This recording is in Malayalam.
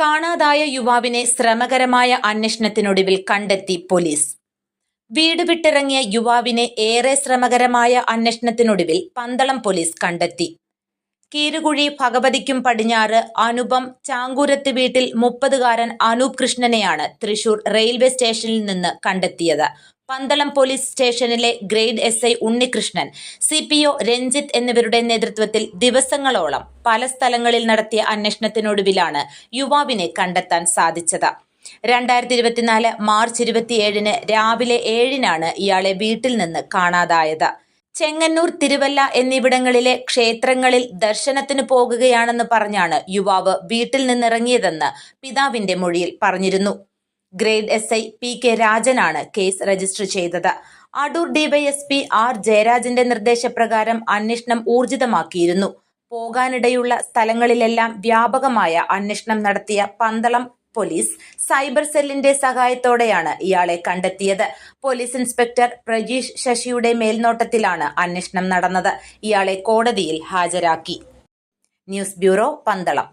കാണാതായ യുവാവിനെ ശ്രമകരമായ അന്വേഷണത്തിനൊടുവിൽ കണ്ടെത്തി പോലീസ്. വീട് വിട്ടിറങ്ങിയ യുവാവിനെ ഏറെ ശ്രമകരമായ അന്വേഷണത്തിനൊടുവിൽ പന്തളം പോലീസ് കണ്ടെത്തി. കീരുകുഴി ഭഗവതിക്കും പടിഞ്ഞാറ് അനുപം ചാങ്കൂരത്ത് വീട്ടിൽ മുപ്പതുകാരൻ അനൂപ് കൃഷ്ണനെയാണ് തൃശൂർ റെയിൽവേ സ്റ്റേഷനിൽ നിന്ന് കണ്ടെത്തിയത്. പന്തളം പോലീസ് സ്റ്റേഷനിലെ grade S I Unnikrishnan C P O Ranjith എന്നിവരുടെ നേതൃത്വത്തിൽ ദിവസങ്ങളോളം പല സ്ഥലങ്ങളിൽ നടത്തിയ അന്വേഷണത്തിനൊടുവിലാണ് യുവാവിനെ കണ്ടെത്താൻ സാധിച്ചത്. രണ്ടായിരത്തി ഇരുപത്തിനാല് മാർച്ച് ഇരുപത്തിയേഴിന് രാവിലെ ഏഴിനാണ് ഇയാളെ വീട്ടിൽ നിന്ന് കാണാതായത്. ചെങ്ങന്നൂർ തിരുവല്ല എന്നിവിടങ്ങളിലെ ക്ഷേത്രങ്ങളിൽ ദർശനത്തിന് പോകുകയാണെന്ന് പറഞ്ഞാണ് യുവാവ് വീട്ടിൽ നിന്നിറങ്ങിയതെന്ന് പിതാവിന്റെ മൊഴിയിൽ പറഞ്ഞിരുന്നു. Grade S I P K രാജനാണ് case register ചെയ്തത്. അടൂർ ഡിവൈഎസ്പി ആർ ജയരാജന്റെ നിർദ്ദേശപ്രകാരം അന്വേഷണം ഊർജിതമാക്കിയിരുന്നു. പോകാനിടയുള്ള സ്ഥലങ്ങളിലെല്ലാം വ്യാപകമായ അന്വേഷണം നടത്തിയ പന്തളം പോലീസ് സൈബർ സെല്ലിന്റെ സഹായത്തോടെയാണ് ഇയാളെ കണ്ടെത്തിയത്. പോലീസ് ഇൻസ്പെക്ടർ പ്രജീഷ് ശശിയുടെ മേൽനോട്ടത്തിലാണ് അന്വേഷണം നടന്നത്. ഇയാളെ കോടതിയിൽ ഹാജരാക്കി. News bureau Pandalam.